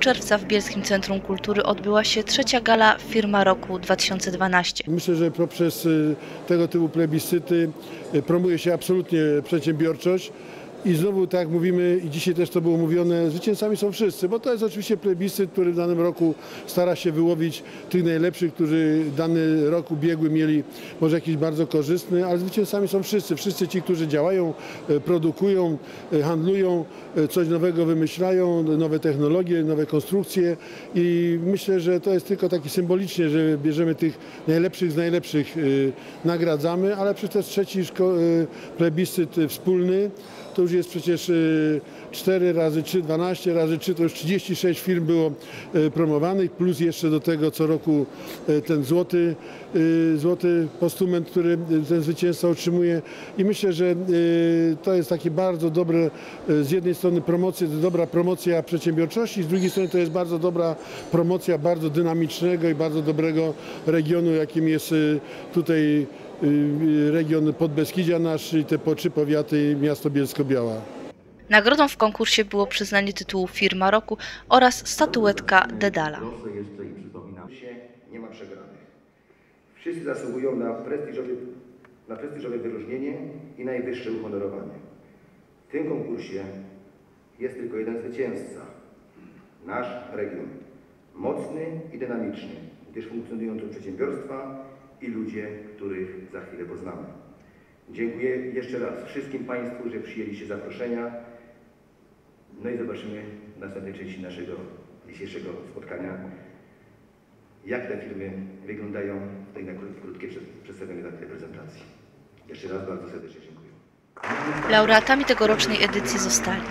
czerwca w Bielskim Centrum Kultury odbyła się trzecia gala Firma Roku 2012. Myślę, że poprzez y, tego typu plebiscyty y, promuje się absolutnie przedsiębiorczość. I znowu, tak jak mówimy, i dzisiaj też to było mówione, zwycięzcami są wszyscy, bo to jest oczywiście plebiscyt, który w danym roku stara się wyłowić tych najlepszych, którzy dany rok ubiegły mieli może jakiś bardzo korzystny, ale zwycięzcami są wszyscy. Wszyscy ci, którzy działają, e, produkują, e, handlują, e, coś nowego wymyślają, nowe technologie, nowe konstrukcje i myślę, że to jest tylko taki symbolicznie, że bierzemy tych najlepszych z najlepszych, nagradzamy, ale przecież trzeci plebiscyt wspólny. To już jest przecież y, 4 razy 3, 12 razy 3, to już 36 firm było y, promowanych, plus jeszcze do tego co roku y, ten złoty, y, złoty postument, który ten zwycięzca otrzymuje. I myślę, że to jest takie bardzo dobre, z jednej strony promocja, dobra promocja przedsiębiorczości, z drugiej strony to jest bardzo dobra promocja bardzo dynamicznego i bardzo dobrego regionu, jakim jest tutaj region Podbeskidzia nasz te po trzy powiaty miasto Bielsko-Biała. Nagrodą w konkursie było przyznanie tytułu Firma Roku oraz statuetka Dedala. Nie ma przegranych. Wszyscy zasługują na prestiżowe, na prestiżowe wyróżnienie i najwyższe uhonorowanie. W tym konkursie jest tylko jeden zwycięzca. Nasz region. Mocny i dynamiczny, gdyż funkcjonują tu przedsiębiorstwa i ludzie, których za chwilę poznamy. Dziękuję jeszcze raz wszystkim Państwu, że przyjęliście zaproszenia. No i zobaczymy w następnej części naszego dzisiejszego spotkania, jak te firmy wyglądają w tej na krót- krótkiej przed- przedstawionej takiej prezentacji. Jeszcze raz bardzo serdecznie dziękuję. Laureatami tegorocznej edycji zostali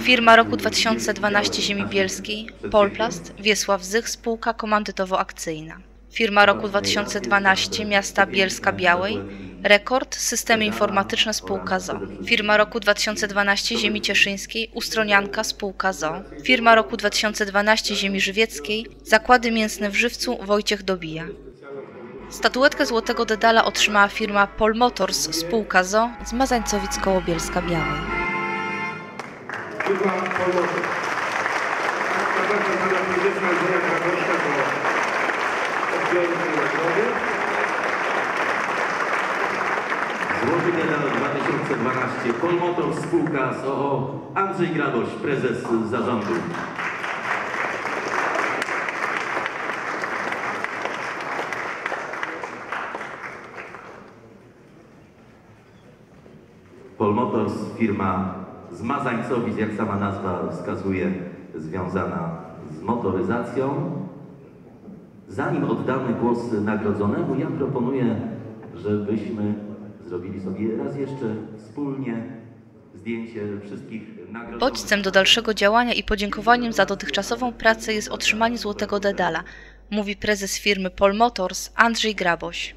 Firma Roku 2012 Ziemi Bielskiej, Polplast, Wiesław Zych, spółka komandytowo-akcyjna. Firma Roku 2012 Miasta Bielska Białej, Rekord, Systemy Informatyczne Spółka ZO. Firma Roku 2012 Ziemi Cieszyńskiej, Ustronianka Spółka ZO. Firma Roku 2012 Ziemi Żywieckiej, Zakłady Mięsne w Żywcu Wojciech Dobija. Statuetkę Złotego Dedala otrzymała firma Pol Motors Spółka ZO z Mazańcowic koło Bielska Białej. Firma Polmoty. Zapraszam Złoty medal 2012 Polmotor spółka z OO Andrzej Gradoś, prezes zarządu. Polmotors, firma z Mazańcowic, jak sama nazwa wskazuje, związana z motoryzacją. Zanim oddamy głos nagrodzonemu, ja proponuję, żebyśmy zrobili sobie raz jeszcze wspólnie zdjęcie wszystkich nagrodzonych. Bodźcem do dalszego działania i podziękowaniem za dotychczasową pracę jest otrzymanie Złotego Dedala, mówi prezes firmy Pol Motors Andrzej Graboś.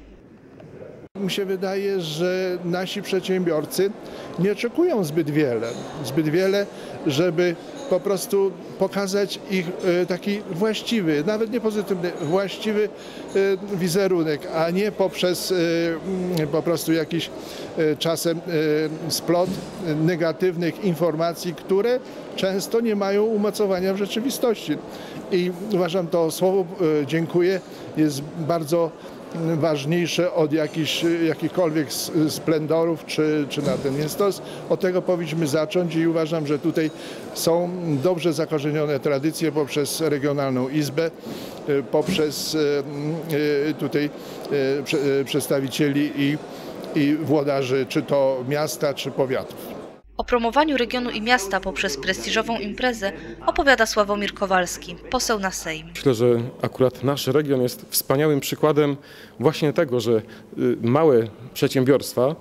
Mi się wydaje, że nasi przedsiębiorcy nie oczekują zbyt wiele, zbyt wiele, żeby po prostu pokazać ich e, taki właściwy, nawet nie pozytywny, właściwy e, wizerunek, a nie poprzez e, mm, po prostu jakiś czasem splot negatywnych informacji, które często nie mają umocowania w rzeczywistości. I uważam to słowo dziękuję jest bardzo ważniejsze od jakichś, jakichkolwiek splendorów czy, czy na ten. Więc to od tego powinniśmy zacząć i uważam, że tutaj są dobrze zakorzenione tradycje poprzez Regionalną Izbę, y, poprzez y, y, tutaj prze- przedstawicieli i, i włodarzy czy to miasta, czy powiatów. Promowaniu regionu i miasta poprzez prestiżową imprezę opowiada Sławomir Kowalski, poseł na Sejm. Myślę, że akurat nasz region jest wspaniałym przykładem właśnie tego, że y, małe przedsiębiorstwa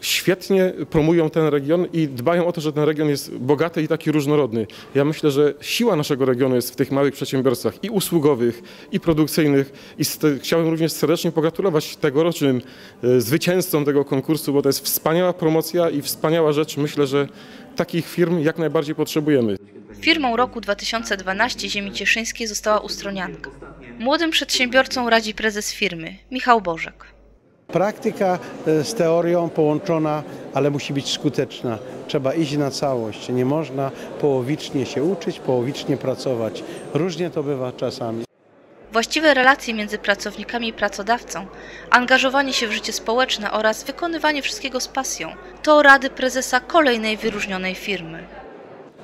świetnie promują ten region i dbają o to, że ten region jest bogaty i taki różnorodny. Ja myślę, że siła naszego regionu jest w tych małych przedsiębiorstwach i usługowych, i produkcyjnych. I chciałbym również serdecznie pogratulować tegorocznym y, zwycięzcom tego konkursu, bo to jest wspaniała promocja i wspaniała rzecz. Myślę, że takich firm jak najbardziej potrzebujemy. Firmą roku 2012 Ziemi Cieszyńskiej została Ustronianka. Młodym przedsiębiorcom radzi prezes firmy Michał Bożek. Praktyka e, z teorią połączona ale musi być skuteczna. Trzeba iść na całość. Nie można połowicznie się uczyć, połowicznie pracować. Różnie to bywa czasami. Właściwe relacje między pracownikami i pracodawcą, angażowanie się w życie społeczne oraz wykonywanie wszystkiego z pasją to rady prezesa kolejnej wyróżnionej firmy.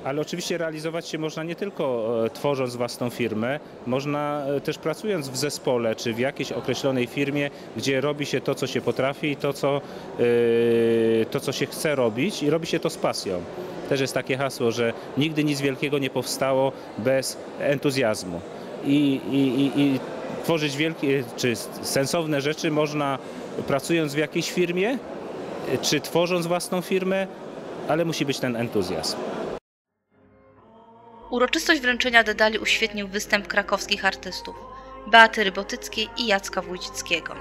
Ale oczywiście realizować się można nie tylko e, tworząc własną firmę, można e, też pracując w zespole czy w jakiejś określonej firmie, gdzie robi się to, co się potrafi i to, co, e, to, co się chce robić i robi się to z pasją. Też jest takie hasło, że nigdy nic wielkiego nie powstało bez entuzjazmu. I, i, i, i tworzyć wielkie czy sensowne rzeczy można pracując w jakiejś firmie, czy tworząc własną firmę, ale musi być ten entuzjazm. Uroczystość wręczenia dedali uświetnił występ krakowskich artystów Beaty Rybotyckiej i Jacka Wójcickiego.